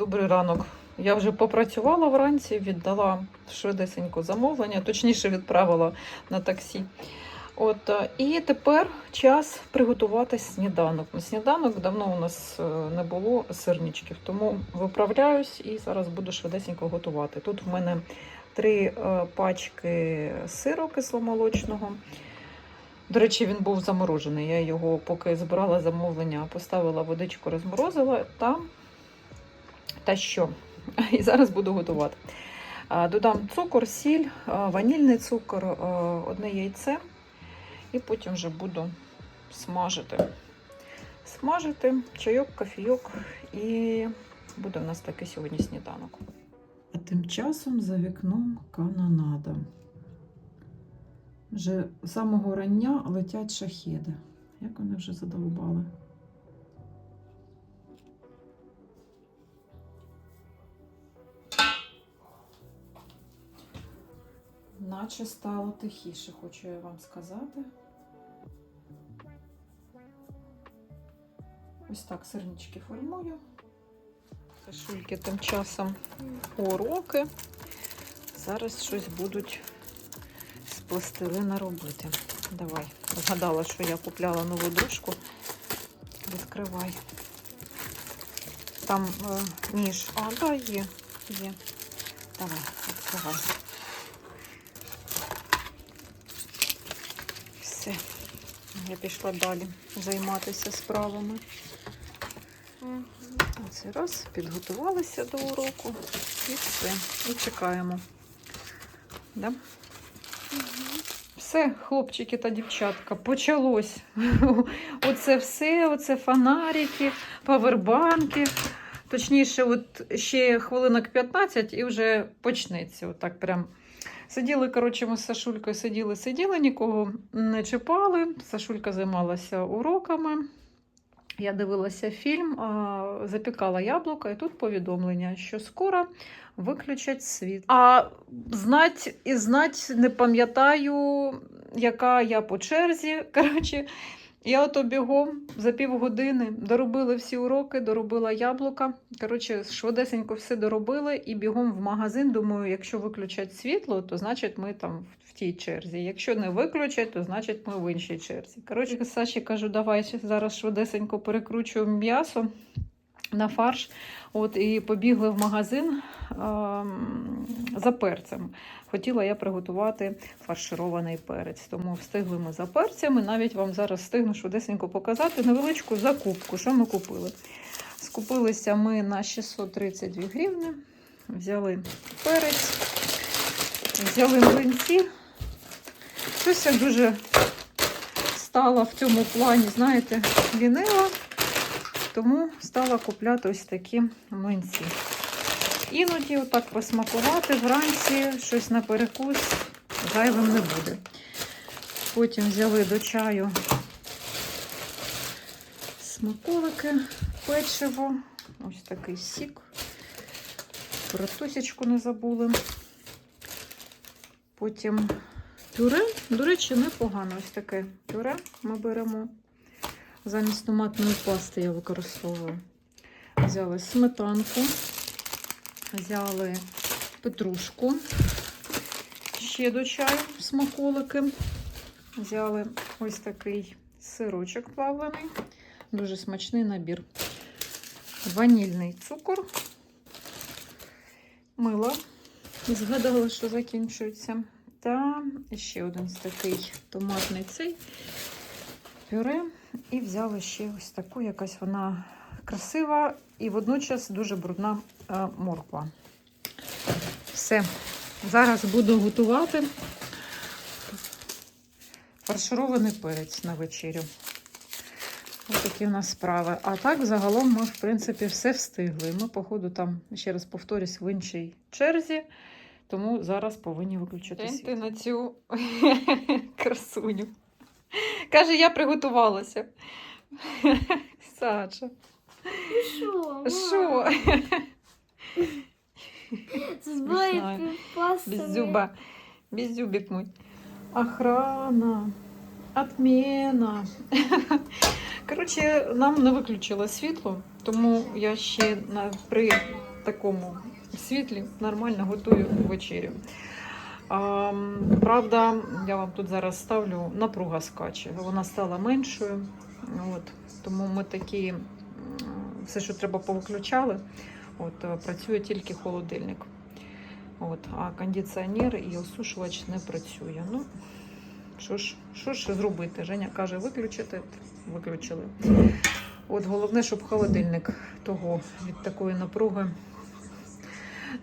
Добрий ранок. Я вже попрацювала вранці, віддала швидесенько замовлення, точніше відправила на таксі. От, е, і тепер час приготувати сніданок. На сніданок давно у нас е, не було сирничків, тому виправляюсь і зараз буду швидесенько готувати. Тут в мене три е, пачки сиру кисломолочного. До речі, він був заморожений. Я його, поки збирала замовлення, поставила водичку, розморозила та, та що. І зараз буду готувати. Додам цукор, сіль, ванільний цукор, одне яйце. І потім вже буду смажити. Смажити чайок, кофійок і буде в нас такий сьогодні сніданок. А тим часом за вікном канонада. Вже з самого рання летять шахеди. Як вони вже задовбали. Наче стало тихіше, хочу я вам сказати. Ось так сирнички формую. Сашульки тим часом уроки. Зараз щось будуть з пластилина робити. Давай. Згадала, що я купляла нову дружку. Відкривай. Там е, ніж. А, да, є. Є. Давай, відкривай. Все. Я пішла далі займатися справами. Оце раз, підготувалися до уроку і все. І чекаємо. Да? Все, хлопчики та дівчатка, почалось. Оце все, оце фонарики, павербанки. Точніше, от ще хвилинок 15 і вже почнеться. Отак прям. Сиділи, коротше, ми з Сашулькою сиділи, сиділи, нікого не чіпали. Сашулька займалася уроками. Я дивилася фільм, запікала яблука, і тут повідомлення, що скоро виключать світ. А знать і знать не пам'ятаю, яка я по черзі. Коротше, я ото бігом за півгодини доробили всі уроки, доробила яблука. Коротше, швидесенько все доробили і бігом в магазин. Думаю, якщо виключать світло, то значить ми там в тій черзі. Якщо не виключать, то значить ми в іншій черзі. Коротше, Саші кажу, давай зараз швидесенько перекручуємо м'ясо на фарш. От і побігли в магазин за перцем. Хотіла я приготувати фарширований перець, тому встигли ми за перцями. Навіть вам зараз встигну швидесенько показати невеличку закупку, що ми купили. Скупилися ми на 632 гривні, взяли перець, взяли млинці. Щось я дуже стала в цьому плані, знаєте, лінива, тому стала купляти ось такі млинці. Іноді отак посмакувати вранці, щось на перекус зайвим не буде. Потім взяли до чаю смаколики, печиво, ось такий сік. Про тусічку не забули. Потім пюре. До речі, непогано ось таке пюре ми беремо. Замість томатної пасти я використовую. Взяли сметанку, взяли петрушку, ще до чаю смаколики. Взяли ось такий сирочок плавлений, дуже смачний набір. Ванільний цукор, мило. Згадала, що закінчується. Та ще один такий томатний цей пюре. І взяли ще ось таку, якась вона красива і водночас дуже брудна морква. Все. Зараз буду готувати фарширований перець на вечерю. Ось такі у нас справи. А так, загалом, ми, в принципі, все встигли. Ми, походу, там, ще раз повторюсь, в іншій черзі, тому зараз повинні виключити світло. на цю красуню. Каже, я приготувалася. Саша. Що? Що? Півпасти. Без зуба. Без зубик мой. Охрана. Отмена. Коротше, нам не виключило світло, тому я ще на, при такому світлі нормально готую вечерю. А, правда, я вам тут зараз ставлю напруга скаче. Вона стала меншою. От, тому ми такі все, що треба, повиключали. От, е, працює тільки холодильник. От, а кондиціонер і осушувач не працює. Ну, що ж, що ж зробити? Женя каже, виключити, виключили. От головне, щоб холодильник того від такої напруги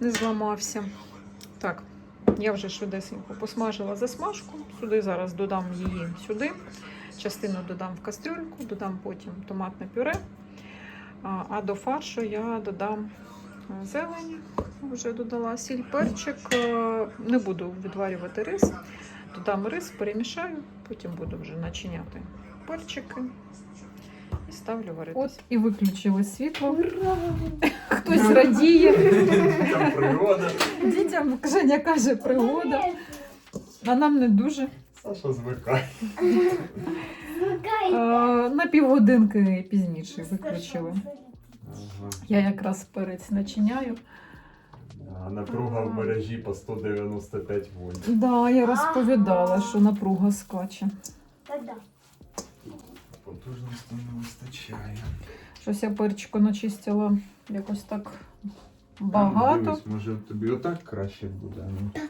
не зламався. Так, я вже швидесенько посмажила засмажку. Сюди зараз додам її сюди. Частину додам в кастрюльку, додам потім томатне пюре. А, до фаршу я додам е, зелень. Вже додала сіль, перчик. Е, Не буду відварювати рис. Додам рис, перемішаю, потім буду вже начиняти перчики і ставлю варитися. От і виключили світло. Ура! Хтось радіє. Там природа. Дітям Женя каже пригода, а нам не дуже. Саша звикає. Е, На півгодинки пізніше виключили. Я якраз перець начиняю. А напруга в мережі по 195 вольт. Да, я розповідала, що напруга скаче. Та-да. Потужності не вистачає. Щось я перчику начистила якось так багато. дивись, може тобі отак краще буде. Ну,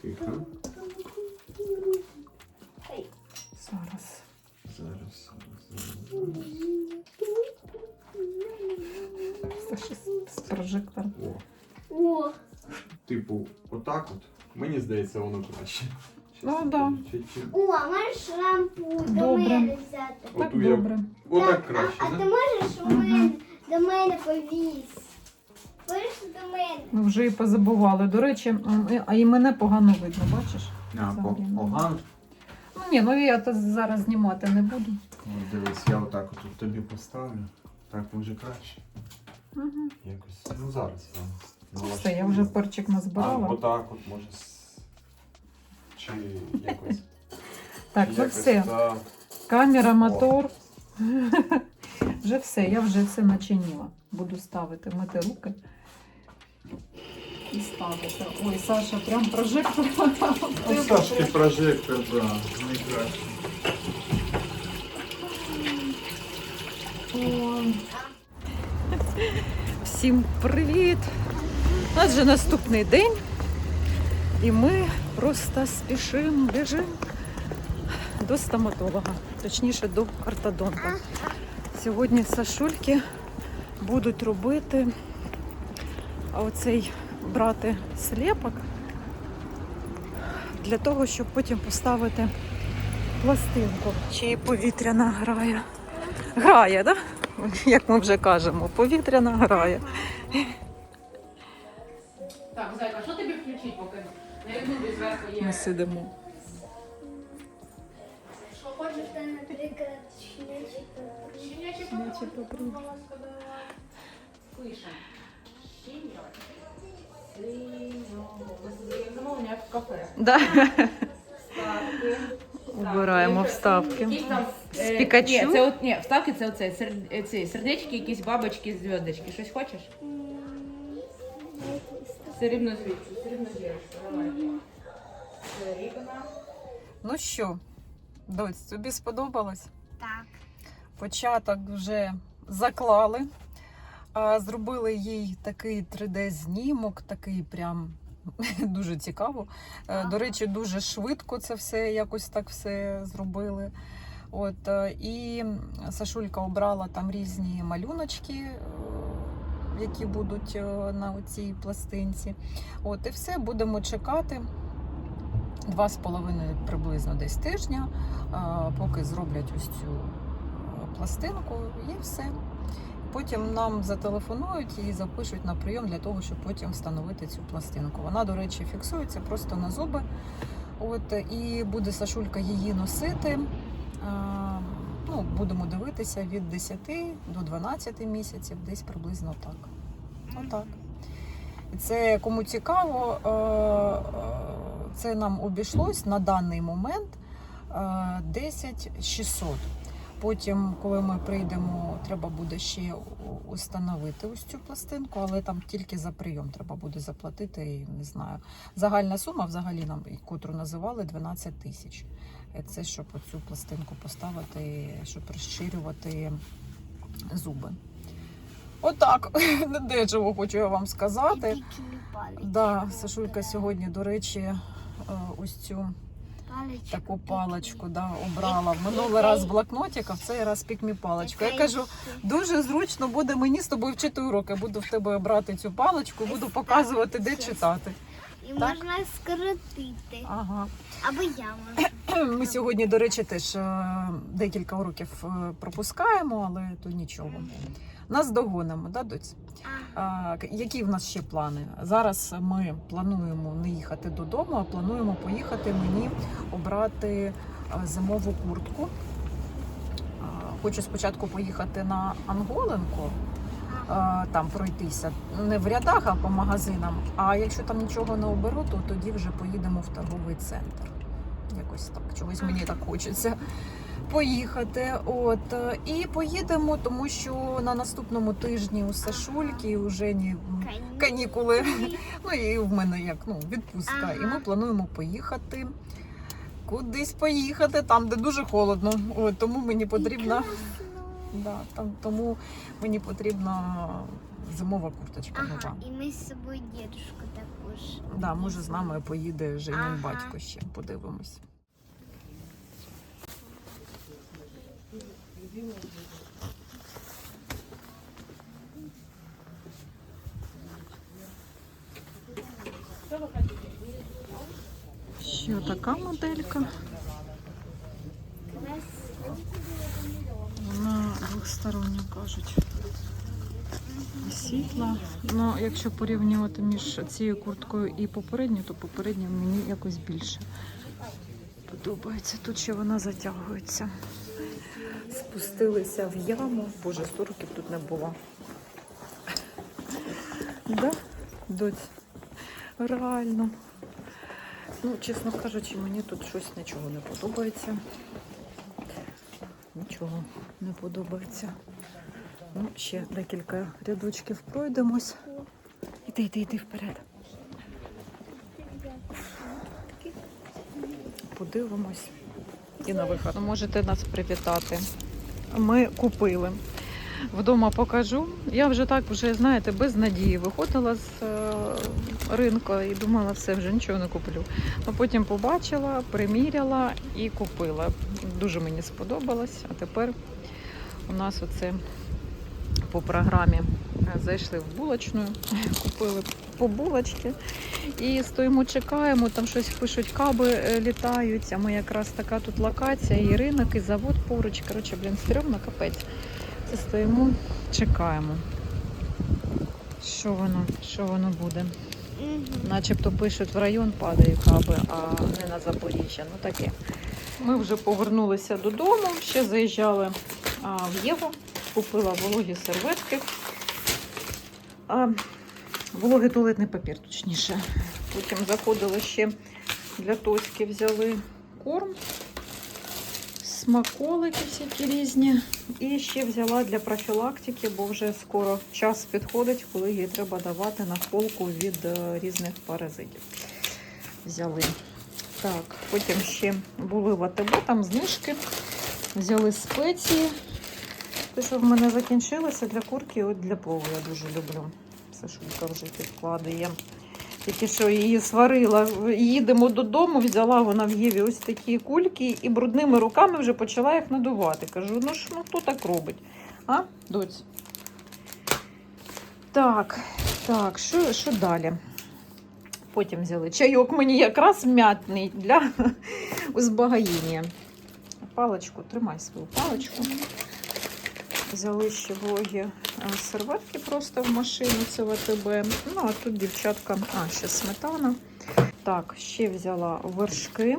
тихо. Зараз. Зараз. зараз. Це щось з прожектором. О, О, типу, отак от. Мені здається, воно краще. Ну, да. О, можеш лампу до Добре. мене взяти? Так Оту я- добре. Отак а, краще, а ти да? можеш у мене, до мене повісь? Можеш до мене? Ми вже і позабували. До речі, м, і- а і мене погано видно, бачиш? А, по- Взагалі, ну. погано. Ну ні, ну я то зараз знімати не буду. От дивись, я отак от тобі поставлю. Так може краще. Угу. Якось. Ну зараз я. Все, я вже перчик А, назбирала. отак от може. с- Чи якось. Так, ну якось все. так. Камера, мотор. Вже все, я вже все начинила. Буду ставити, мити руки. І ставити. Ой, Саша, прям прожектор. Ну, Сашки прожектор, да, найкраще. Всім привіт! У нас вже наступний день, і ми просто спішимо, біжимо до стоматолога, точніше до ортодонта. Сьогодні Сашульки будуть робити оцей брати сліпок для того, щоб потім поставити пластинку. Й повітряна грає. Грає, так? Да? Як ми вже кажемо, повітряна грає. Так, зайка, що тобі включити, поки на ютубі зверху Ми сидимо. Що хочеш? Це, наприклад, щенячий патруль. Щенячий патруль. Пишемо. Щенячий. Замовлення в кафе. Да. Убираємо вставки. Якісь там, З е, Пікачу? Ні, це от, ні, вставки це оце, сер, е, ці, сердечки, якісь бабочки, зв'язочки. Щось хочеш? Срібну звідси, срібну зірочку, давай. Срібна. Ну що, доць, тобі сподобалось? Так. Початок вже заклали. А, Зробили їй такий 3D-знімок, такий прям дуже цікаво. Е, До речі, дуже швидко це все якось так все зробили. От, е, і Сашулька обрала там різні малюночки, е, які будуть на цій пластинці. От, і все, будемо чекати. Два з половиною приблизно десь тижня, поки зроблять ось цю пластинку, і все. Потім нам зателефонують і запишуть на прийом для того, щоб потім встановити цю пластинку. Вона, до речі, фіксується просто на зуби. От, і буде Сашулька її носити. Ну, будемо дивитися від 10 до 12 місяців, десь приблизно так. Отак. І це кому цікаво, е, е, це нам обійшлось на даний момент е, 10 600. Потім, коли ми прийдемо, треба буде ще установити ось цю пластинку, але там тільки за прийом треба буде заплатити. І не знаю. Загальна сума взагалі нам, котру називали, 12 тисяч. Е, Це щоб оцю пластинку поставити, щоб розширювати зуби. Отак, недешево хочу я вам сказати. Да, Сашулька сьогодні, до речі, е, ось цю Паличку таку паличку да, обрала. В минулий раз блокнотик, а в цей раз пікмі паличку. Я кажу, дуже зручно буде мені з тобою вчити уроки. Буду в тебе брати цю паличку, буду показувати, де читати. І так? можна скоротити. Ага. Або я можу. Ми сьогодні, до речі, теж е, декілька уроків е, пропускаємо, але то нічого. Нас догонимо, да, доць? А, які в нас ще плани? Зараз ми плануємо не їхати додому, а плануємо поїхати мені обрати зимову куртку. Хочу спочатку поїхати на Анголенко, а, там пройтися не в рядах, а по магазинам. А якщо там нічого не оберу, то тоді вже поїдемо в торговий центр. Якось так. Чогось мені так хочеться поїхати. От е, і поїдемо, тому що на наступному тижні у Сашульки у Жені канікули. Ну і в мене як ну відпустка. І ми плануємо поїхати. Кудись поїхати там, де дуже холодно. От, тому мені потрібна. Да, там, тому мені потрібна зимова курточка Ага, нова. і ми з собою дідушку також. Да, може з нами поїде Женін Ага. батько ще. Подивимось. Ще така моделька. Вона кажуть. Світла. Ну, якщо порівнювати між цією курткою і попередньою, то попередня мені якось більше подобається. Тут ще вона затягується. Спустилися в яму. Боже, 100 років тут не було. Да, доць? Реально. Ну, чесно кажучи, мені тут щось нічого не подобається. Нічого не подобається. Ну, ще декілька рядочків пройдемось. Іди, йди, йди вперед. Подивимось. І на виход. Можете нас привітати. Ми купили. Вдома покажу. Я вже так, вже, знаєте, без надії виходила з е, ринку і думала, все, вже нічого не куплю. А потім побачила, приміряла і купила. Дуже мені сподобалось. А тепер у нас оце по програмі е, зайшли в булочну, купили по булочці і стоїмо, чекаємо. Там щось пишуть, каби е, літають. А ми якраз така тут локація, і ринок, і завод поруч. Коротше, блін, стрьомно капець. Це стоїмо, чекаємо. Що воно, що воно буде? Начебто пишуть, в район падає каби, а не на Запоріжжя. Ну таке. Ми вже повернулися додому, ще заїжджали а, в Єву, купила вологі серветки. А, вологий туалетний папір, точніше. Потім заходили ще для Тоськи, взяли корм, смаколики всякі різні. І ще взяла для профілактики, бо вже скоро час підходить, коли їй треба давати на холку від е, різних паразитів. Взяли. Так, потім ще були в АТБ, там знижки. Взяли спеції. Те, що в мене закінчилося для курки, от для плову я дуже люблю. Сашулька вже підкладає. Тільки що її сварила. Їдемо додому, взяла вона в Єві ось такі кульки і брудними руками вже почала їх надувати. Кажу, ну ж ну хто так робить? А, доць? Так, так, що, що далі? Потім взяли чайок мені якраз м'ятний для узбагоєння. Паличку, тримай свою паличку. Взяли ще е, серветки просто в машину, це в АТБ. Ну, а тут дівчатка, а, ще сметана. Так, ще взяла вершки.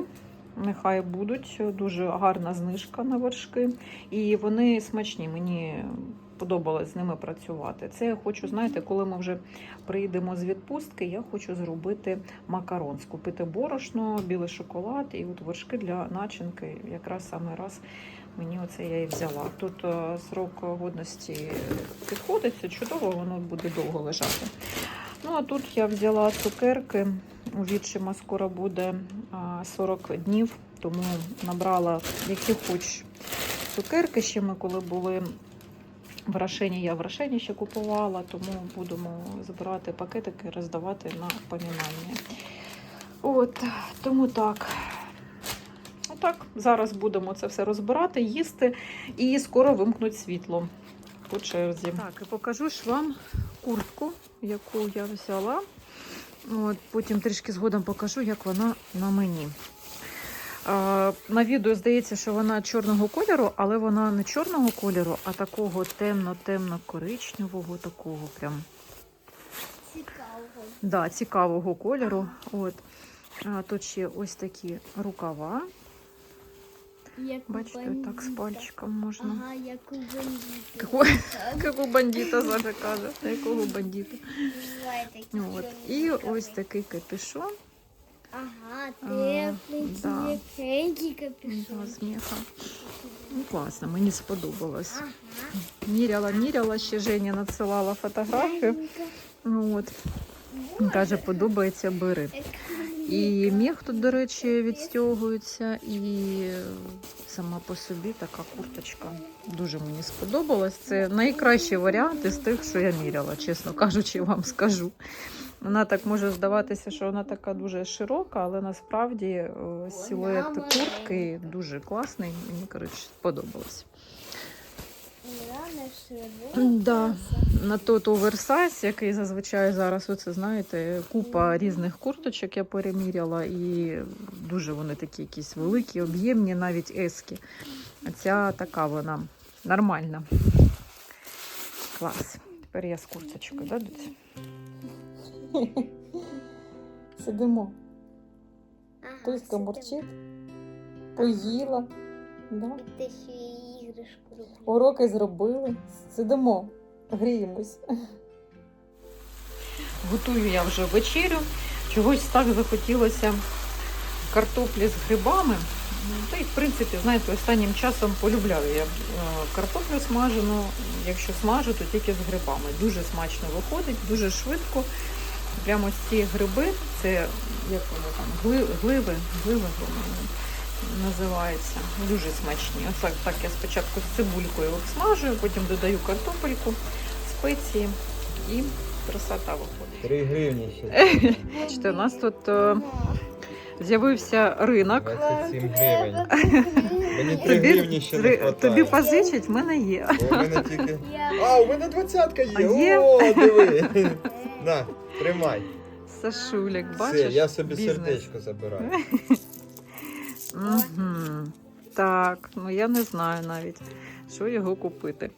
Нехай будуть. Дуже гарна знижка на вершки. І вони смачні. Мені подобалось з ними працювати. Це я хочу, знаєте, коли ми вже приїдемо з відпустки, я хочу зробити макарон, скупити борошно, білий шоколад і от вершки для начинки якраз саме раз мені оце я і взяла. Тут е, срок годності підходить, це чудово, воно буде довго лежати. Ну а тут я взяла цукерки. У відчима скоро буде 40 днів, тому набрала які хоч цукерки. Ще ми коли були в Рошені, я в Рошені ще купувала, тому будемо збирати пакетики, роздавати на помінання. От, тому так. Отак, зараз будемо це все розбирати, їсти і скоро вимкнуть світло по черзі. Так, і покажу ж вам куртку, яку я взяла. От, потім трішки згодом покажу, як вона на мені. А, на відео здається, що вона чорного кольору, але вона не чорного кольору, а такого темно-темно-коричневого, такого прям Цікаво. да, цікавого кольору. От. А, тут ще ось такі рукава. Бачите, так з пальчиком можна. Ага, як у бандита. Як у бандита Саша каже. Якого бандита? буває От. І ось такий капюшон. Ага, теплий, да. м'якенький Да, капюшон. з меха. Ну, класно, мені сподобалось. Ага. Міряла, міряла, ще Женя надсилала фотографію. Ну, От. Каже, подобається, бери. І міх тут, до речі, відстягується, і сама по собі така курточка дуже мені сподобалась. Це найкращий варіант із тих, що я міряла, чесно кажучи, вам скажу. Вона так може здаватися, що вона така дуже широка, але насправді е, силует куртки дуже класний. Мені коротше сподобалось. Да. На тот оверсайз, який зазвичай зараз, оце знаєте, купа різних курточок я переміряла, і дуже вони такі якісь великі, об'ємні, навіть ески. А ця така вона нормальна. Клас. Тепер я з курточкою, да? Сидимо. Ага, Туська мурчить, поїла. Да. Іграшку робила. Уроки зробили. Сидимо, гріємось. Готую я вже вечерю. Чогось так захотілося картоплі з грибами. Ну, Та й, в принципі, знаєте, останнім часом полюбляю я е, картоплю смажену. Якщо смажу, то тільки з грибами. Дуже смачно виходить, дуже швидко. Прямо ці гриби, це як вони там, гли- гливи, гливи по-моєму, називається. Дуже смачні. Ось так, так я спочатку з цибулькою обсмажую, потім додаю картопельку, спеції і красота виходить. 3 гривні ще. Бачите, у нас тут е, з'явився ринок. 27 гривень. Мені 3 гривні ще не три- хватає. тобі позичить, в мене є. Бо у мене тільки... А, у мене двадцятка є. є? О, диви. На, тримай. Сашулік, Все, бачиш? я собі бізнес. сердечко забираю. Угу. Так, ну я не знаю навіть, що його купити.